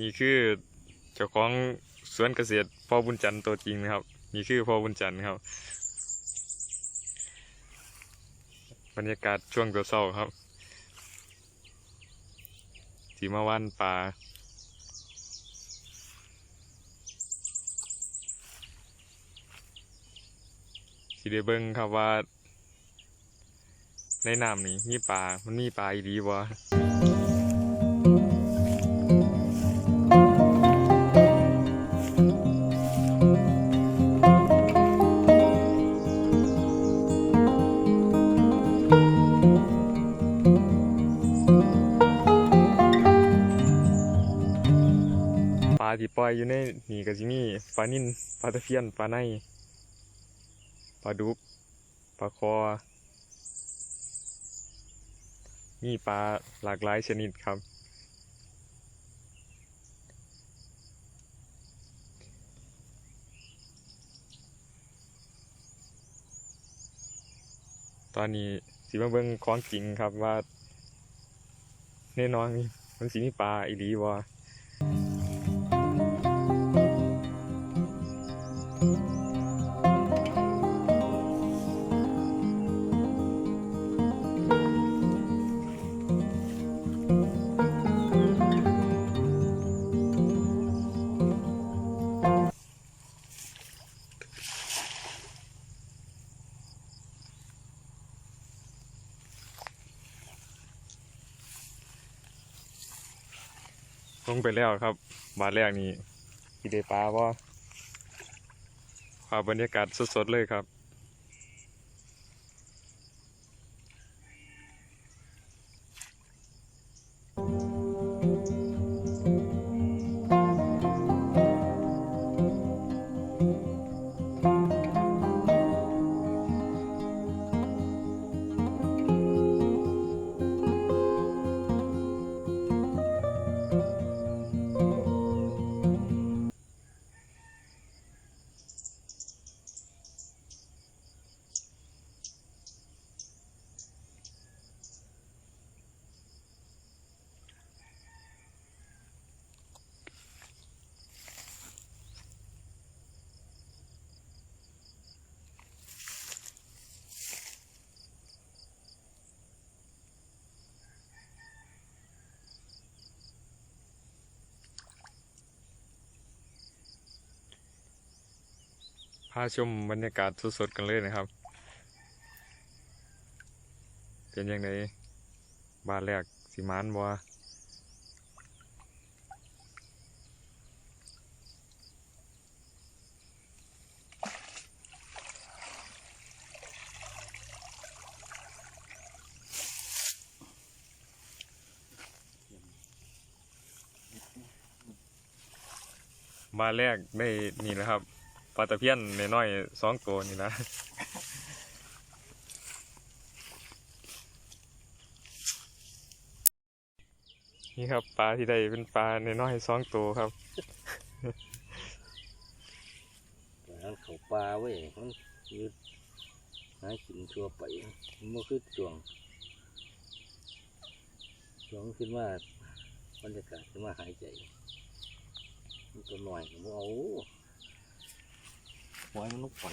นี่คือเจ้าของสวนเกษตรพ่อบุญจันทร์ตัวจริงนะครับ นี่คือพ่อบุญจันทร์ครับ บรรยากาศช่วงตัวเศร้าครับสีมาวันป่าสีเดเบิงครับว่า ในน้ำนี้มีปลา มันมีปลาอีดีวะ ลาที่ปล่อยอยู่ในนี่ก็สิมีปลานิ่นปลาตะเพียนปลาในปลาดุกปลาคอ มีปลาหลากหลายชนิดครับ ตอนนี้สิมาเบิ่งของจริงครับว่า แน่นอนมันสิมีปลาอีหลีบ่ ลงไปแล้วครับ บาทแรกนี่ที่ได้ปลาว่าภาพบรรยากาศสดๆเลยครับ พาชมบรรยากาศสดๆกันเลยนะครับ เป็นยังไงบ้านแรกสิมานบัวบ้านแรกได้นี่นะครับ ลาตะเพียนน้อยๆสองตัวนี่นะนี่ครับปลาที่ได้เป็นปลานน้อยๆสองตัวครับมันเขาปลาเว้ยมันยืดหากินทั่วไปมันบ่คือจวงจวงขึ้นมาบรรยากาศขึ้นมาหายใจมันตัวหน่อยมันเอา ปล่อยมันลงไป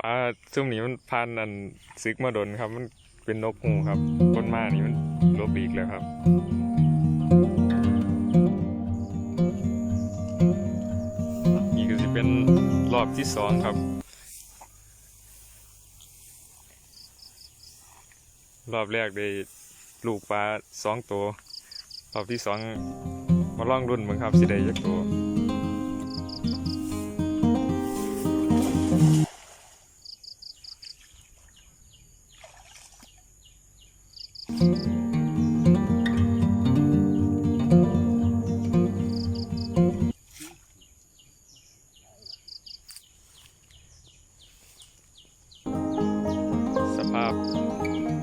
ปลาซุ่มนี้มันพันอันซึกมาดนครับ มันเป็นนกหูครับต้นมานี่มันลบอีกแล้วครับนี่ก็จะเป็นรอบที่สองครับ รอบแรกได้ลูกปลาสองตัว รอบที่สอง มาล่องรุ่นมึงครับสิได้ยักตัวสภาพ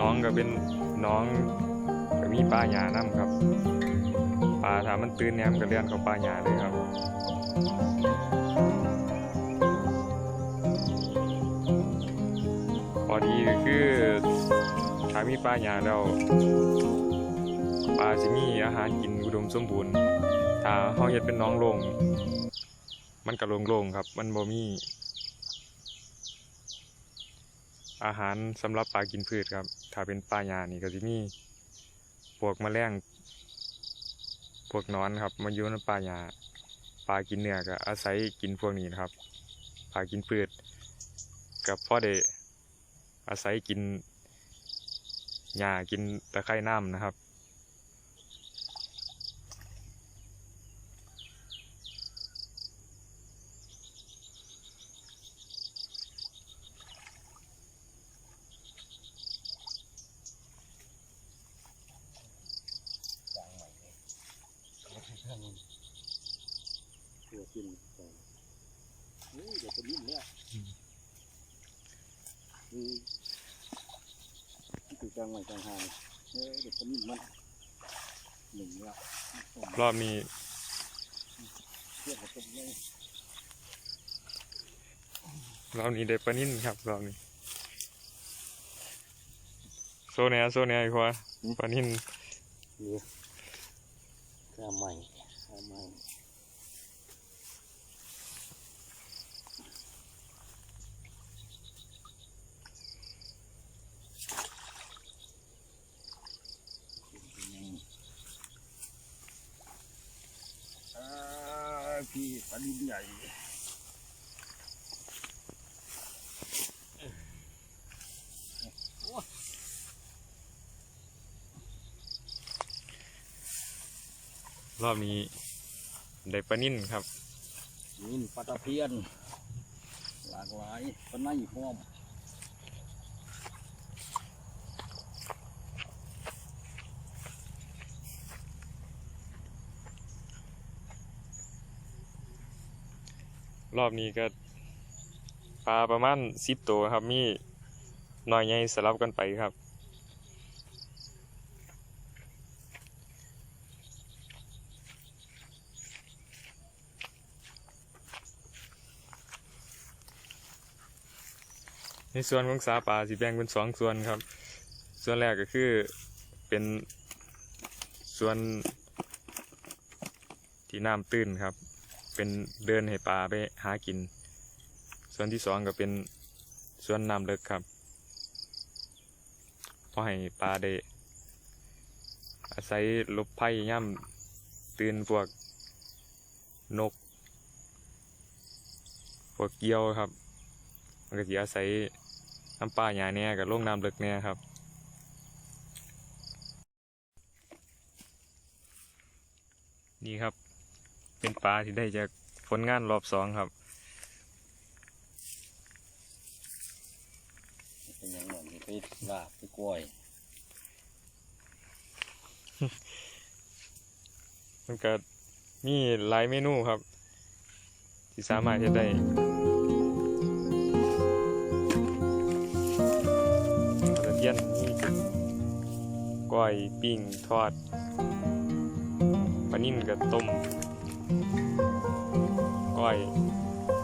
น้องก็เป็นน้องก็มีปลาหยาน้ำครับาถ้ามันตื่นเนี่ยมันก็เลี้ยนเข้าปลาหยาเลยครับพอดีก็คือถ้ามีปลาหยาแล้วปลาสิมีอาหารกินอุดมสมบูรณ์ ถ้าเฮาเฮ็ดเป็นน้องลง มันก็โล่งๆครับ มันบ่มีอาหารสำหรับปลากินพืชครับ ถ้าเป็นปลาหญ้านี่ก็สิมีพวกแมลง พวกนอนครับ มาอยู่ในปลาหญ้าปลากินเนื้อก็อาศัยกินพวกนี้นะครับปลากินพืชกับพ่อเดอาศัยกินหญ้ากินตะไคร่น้ำนะครับ จางใหม่เลยตัวขึ้นไปนี่เดี๋ยวจะนิ่มเนี่ย อืม นี่ ตัวจางใหม่จางหางเฮ้ยเดี๋ยวจะนิ่มมันหนึ่งเนี่ยรอบนี้เทียบกับต้มเลยรอบนี้ได้ปลานิ่นครับรอบนี้โซเนียโซเนียอีกว่าปลานิ่นนี่ข้าใหม่ข้าใหม่อ่า พี่ปลาดินใหญ่รอบนี้ได้ปลานิ่นครับนี่ปลาตะเพียน หลากหลายปลาไหนพร้อม รอบนี้ก็ปลาประมาณสิบตัวครับ มีน้อยใหญ่สลับกันไปครับ ในส่วนของสาปลาสิแบ่งเป็นสองส่วนครับ ส่วนแรกก็คือเป็นส่วนที่น้ำตื้นครับ เป็นเดินให้ปลาไปหากิน ส่วนที่สองก็เป็นส่วนน้ำลึกครับเพราะให้ปลาได้อาศัยลบภัยย่ำตื่นพวกนก พวกเกี้ยวครับมันก็จะอาศัยน้ำปลาหยาเนี่ยกับลงน้ำลึกเนี่ยครับนี่ครับ เป็นปลาที่ได้จากผลงานรอบสองครับเป็นอย่างนั้นไปลาบไปกล้วยมันก็มีหลายเมนูครับ ที่สามารถจะได้ปลาเทียนนี่ก้อยปิ้งทอดปลานิ่นกับต้ม ก้อย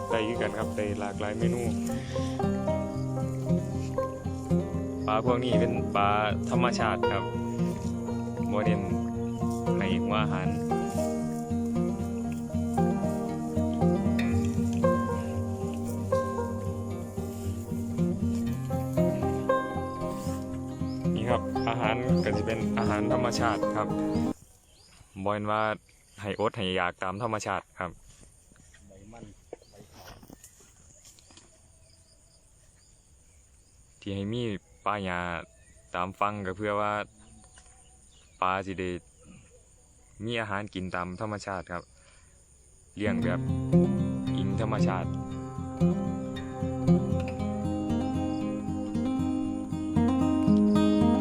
ได้คือกันครับได้หลากหลายเมนูปลาพวกนี้เป็นปลาธรรมชาติครับโมเดนให้หัวอาหารนี่ครับอาหารก็จะเป็นอาหารธรรมชาติครับบอยนว่า ให้อดให้อยากตามธรรมชาติครับใบมันใบขาวที่ให้มีปลายาตามฟังก็เพื่อว่าปลาสิได้มีอาหารกินตามธรรมชาติครับ เลี้ยงแบบอิงธรรมชาติ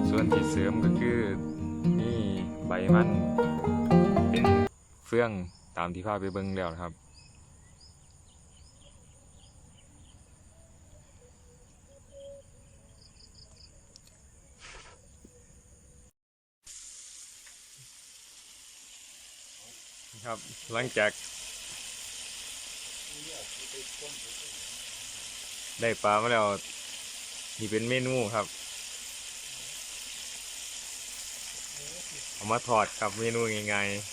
ส่วนที่เสริมก็คือนี่ใบมัน ฟื่องตามที่พาไปเบิ่งแล้วนะครับ ครับหลังจาก ได้ปลามาแล้วนี่เป็นเมนูครับเอามาทอดครับเมนูง่ายๆ